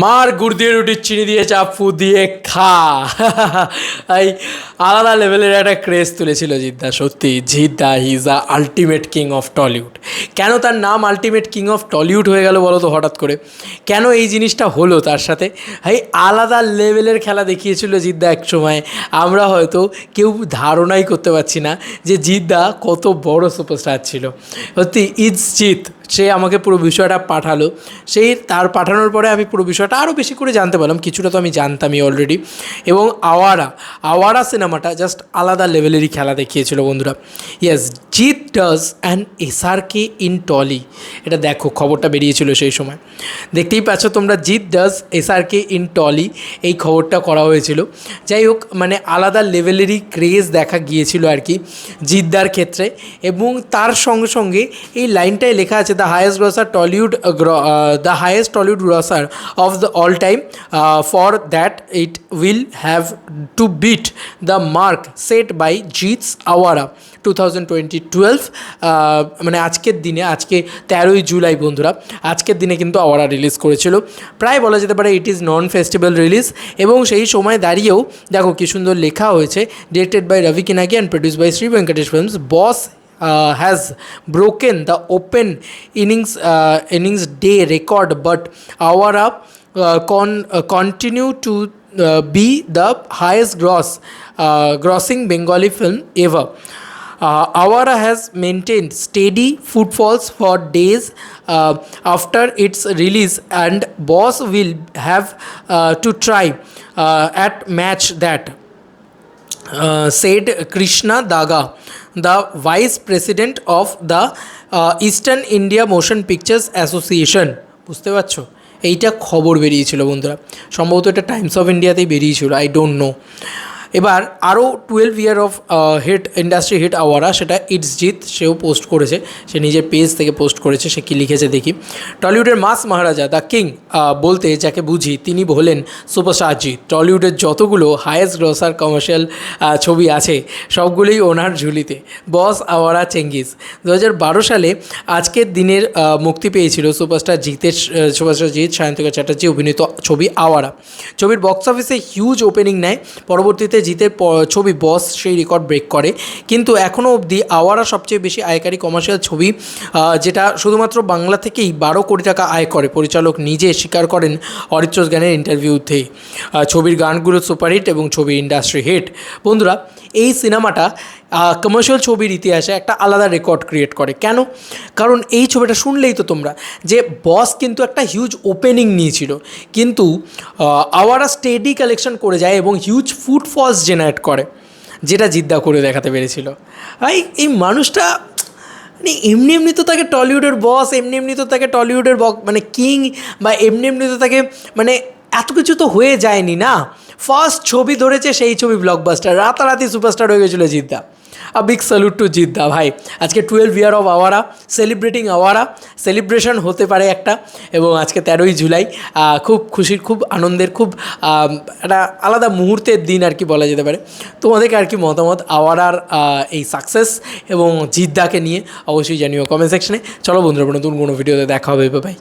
মার গুড় দিয়ে রুটির চিনি দিয়ে চাপু দিয়ে খা। এই আলাদা লেভেলের একটা ক্রেজ তুলেছিল জিদ্দা, সত্যি। Jeddah he is the ultimate king of Tollywood কেন তার নাম আলটিমেট কিং অফ টলিউড হয়ে গেল বলো তো হঠাৎ করে? কেন এই জিনিসটা হলো তার সাথে? এই আলাদা লেভেলের খেলা দেখিয়েছিল জিদ্দা এক সময়। আমরা হয়তো কেউ ধারণাই করতে পারছি না যে জিদ্দা কত বড় সুপারস্টার ছিল। সত্যি ইটস জিত সে আমাকে পুরো বিষয়টা পাঠালো। সেই তার পাঠানোর পরে আমি পুরো বিষয়টা আরও বেশি করে জানতে পারলাম। কিছুটা তো আমি জানতামই অলরেডি এবং আওয়ারা আওয়ারা সিনেমাটা জাস্ট আলাদা লেভেলেরই খেলা দেখিয়েছিল বন্ধুরা। Yes Jeet does and SRK in Tolly এটা দেখো, খবরটা বেরিয়েছিল সেই সময়। দেখতেই পাচ্ছ তোমরা Jeet does SRK in Tolly এই খবরটা করা হয়েছিল। যাই হোক মানে আলাদা লেভেলেরই ক্রেজ দেখা গিয়েছিল আর কি জিদ্দার ক্ষেত্রে। এবং তার সঙ্গে সঙ্গে এই লাইনটাই লেখা আছে the highest grosser Tollywood the highest Tollywood grosser of the all time for that it will have to beat the mark set by Jeet's Awara two thousand twenty twelve মানে আজকের দিনে আজকে তেরোই জুলাই বন্ধুরা আজকের দিনে কিন্তু আওয়ারা রিলিজ করেছিল প্রায় বলা যেতে পারে it is non festival release এবং সেই সময় দাঁড়িয়েও দেখো কি সুন্দর লেখা হয়েছে directed by Ravi Kinagi and produce by Shri Venkatesh Films boss uh, has broken the open innings uh, innings day record, but uh, be the highest gross uh, grossing Bengali film ever. Uh, Awara has maintained steady footfalls for days uh, after its release, and Boss will have uh, to try uh, at match that uh, said Krishna Daga, the vice president of the uh, Eastern India Motion Pictures Association. বুঝতে পারছ এইটা খবর বেরিয়েছিল বন্ধুরা সম্ভবত এটা Times of ইন্ডিয়াতেই বেরিয়েছিল I don't know এবার আরও twelve year of hit industry hit Awara সেটা ইটস জিত সেও পোস্ট করেছে। সে নিজের পেজ থেকে পোস্ট করেছে, সে কী লিখেছে দেখি। টলিউডের মাস মহারাজা দ্য কিং বলতে যাকে বুঝি, তিনি হলেন সুপারস্টার জিৎ। টলিউডের যতগুলো হায়েস্ট গ্রসার কমার্শিয়াল ছবি আছে, সবগুলোই ওনার ঝুলিতে। বস আওয়ারা চেঙ্গিস। দু হাজার বারো সালে আজকের দিনের মুক্তি পেয়েছিল সুপারস্টার জিতের সুপারস্টার জিৎ, সায়ন্তিকা চ্যাটার্জি অভিনীত ছবি আওয়ারা। ছবির বক্স অফিসে হিউজ ওপেনিং নেয়। পরবর্তীতে জিতের ছবি বস সেই রেকর্ড ব্রেক করে। কিন্তু এখনও অবধি আওয়ারা সবচেয়ে বেশি আয়কারী কমার্শিয়াল ছবি যেটা শুধুমাত্র বাংলা থেকেই বারো কোটি টাকা আয় করে। পরিচালক নিজে স্বীকার করেন অরিত্রস গানের ইন্টারভিউতে ছবির গানগুলো সুপারহিট এবং ছবির ইন্ডাস্ট্রি হিট বন্ধুরা, এই সিনেমাটা কমার্শিয়াল ছবির ইতিহাসে একটা আলাদা রেকর্ড ক্রিয়েট করে। কেন? কারণ এই ছবিটা শুনলেই তো তোমরা যে বস কিন্তু একটা হিউজ ওপেনিং নিয়েছিল। কিন্তু আওয়ারা স্টেডি কালেকশন করে যায় এবং হিউজ ফুটফলস জেনারেট করে, যেটা জিদ্দা করে দেখাতে পেরেছিল। ভাই, এই মানুষটা মানে এমনি এমনি তো তাকে টলিউডের বস এমনি এমনি তো তাকে টলিউডের বক মানে কিং বা এমনি এমনি তো তাকে মানে এত কিছু তো হয়ে যায়নি না। ফার্স্ট ছবি ধরেছে সেই ছবি ব্লকবাস্টার রাতারাতি সুপারস্টার হয়ে গেছিল জিদ্দা। আ বিগ স্যালুট টু জিদ্দা ভাই। আজকে twelve year of Awara celebrating Awara celebration হতে পারে একটা, এবং আজকে তেরোই জুলাই। খুব খুশির, খুব আনন্দের, খুব একটা আলাদা মুহূর্তের দিন আর কি বলা যেতে পারে। তোমাদেরকে আর কি মতামত আওয়ারার এই সাকসেস এবং জিদ্দাকে নিয়ে? অবশ্যই জানিও কমেন্ট সেকশনে চলো বন্ধুরা নতুন কোনো ভিডিওতে দেখা হবে বাই